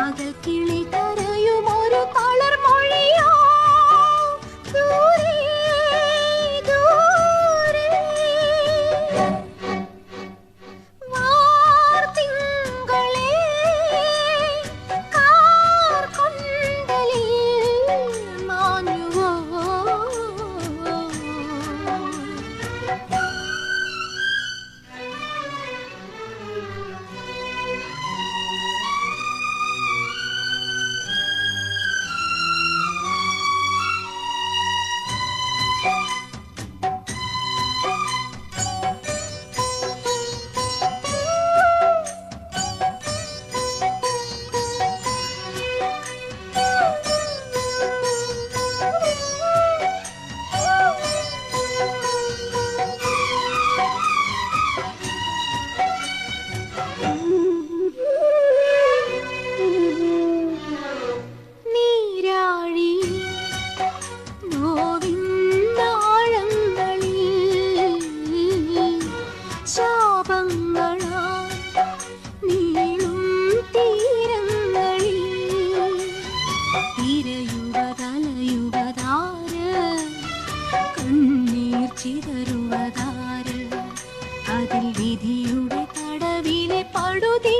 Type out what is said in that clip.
காதல் கிளித்த തിരയുവതലയുവതാര് കണ്ണീർ ചിതറുവതാര്. അതിൽ വിധിയുടെ തടവിലെ പടുതിരി